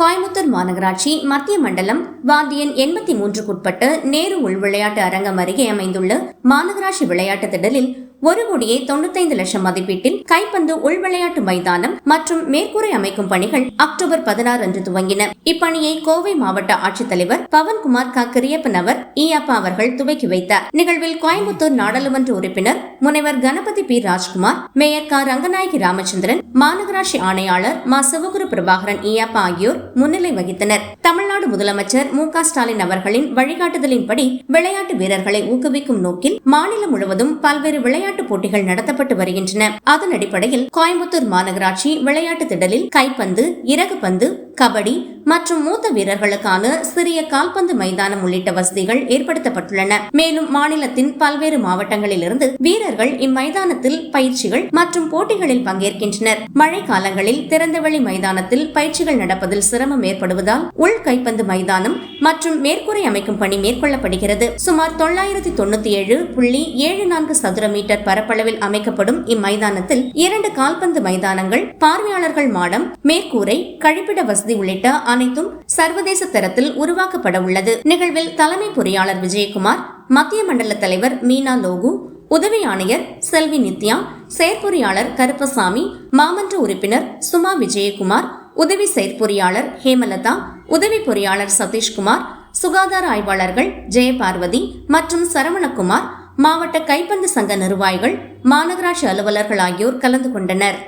கோயம்புத்தூர் மாநகராட்சி மத்திய மண்டலம் வார்டியன் எண்பத்தி மூன்றுக்குட்பட்டு நேரு உள் விளையாட்டு அரங்கம் அருகே அமைந்துள்ள மாநகராட்சி விளையாட்டு திடலில் ஒரு கோடியே தொண்ணூத்தைந்து லட்சம் மதிப்பீட்டில் கைப்பந்து உள் விளையாட்டு மைதானம் மற்றும் மேற்கூரை அமைக்கும் பணிகள் அக்டோபர் பதினாறு அன்று துவங்கின. இப்பணியை கோவை மாவட்ட ஆட்சித்தலைவர் பவன்குமார் க கிரியப்பன் அவர் ஈயப்பா அவர்கள் துவக்கி வைத்தார். நிகழ்வில் கோயம்புத்தூர் நாடாளுமன்ற உறுப்பினர் முனைவர் கணபதி பி. ராஜ்குமார் மேயர் க. ரங்கநாயகி ராமச்சந்திரன் மாநகராட்சி ஆணையாளர் மா. சிவகுரு பிரபாகரன் ஈயப்பா ஆகியோர் முன்னிலை வகித்தனர். தமிழ்நாடு முதலமைச்சர் மு. ஸ்டாலின் அவர்களின் வழிகாட்டுதலின்படி விளையாட்டு வீரர்களை ஊக்குவிக்கும் நோக்கில் மாநிலம் முழுவதும் பல்வேறு விளையாட்டு விளையாட்டு போட்டிகள் நடத்தப்பட்டு வருகின்றன. அதன் அடிப்படையில் கோயம்புத்தூர் மாநகராட்சி விளையாட்டு திடலில் கைப்பந்து இறகு பந்து கபடி மற்றும் மூத்த வீரர்களுக்கான சிறிய கால்பந்து மைதானம் உள்ளிட்ட வசதிகள் ஏற்படுத்தப்பட்டுள்ளன. மேலும் மாநிலத்தின் பல்வேறு மாவட்டங்களிலிருந்து வீரர்கள் இம்மைதானத்தில் பயிற்சிகள் மற்றும் போட்டிகளில் பங்கேற்கின்றனர். மழை காலங்களில் திறந்தவெளி மைதானத்தில் பயிற்சிகள் நடப்பதில் சிரமம் ஏற்படுவதால் உள் கைப்பந்து மைதானம் மற்றும் மேற்கூரை அமைக்கும் பணி மேற்கொள்ளப்படுகிறது. சுமார் தொள்ளாயிரத்தி தொண்ணூத்தி ஏழு புள்ளி ஏழு நான்கு சதுர மீட்டர் பரப்பளவில் அமைக்கப்படும் இம்மைதானத்தில் இரண்டு கால்பந்து மைதானங்கள் பார்வையாளர்கள் மாடம் மேற்கூரை கழிப்பிட வசதி உள்ளிட்ட அனைத்தும் சர்வதேச தரத்தில் உருவாக்கப்பட உள்ளது. நிகழ்வில் தலைமை பொறியாளர் விஜயகுமார் மத்திய மண்டல தலைவர் மீனா லோகு உதவி ஆணையர் செல்வி நித்யா செயற்பொறியாளர் கருப்பசாமி மாமன்ற உறுப்பினர் சுமா விஜயகுமார் உதவி செயற்பொறியாளர் ஹேமலதா உதவி பொறியாளர் சதீஷ்குமார் சுகாதார ஆய்வாளர்கள் ஜெயபார்வதி மற்றும் சரவணகுமார் மாவட்ட கைப்பந்து சங்க நிர்வாகிகள் மாநகராட்சி அலுவலர்கள் ஆகியோர் கலந்து கொண்டனர்.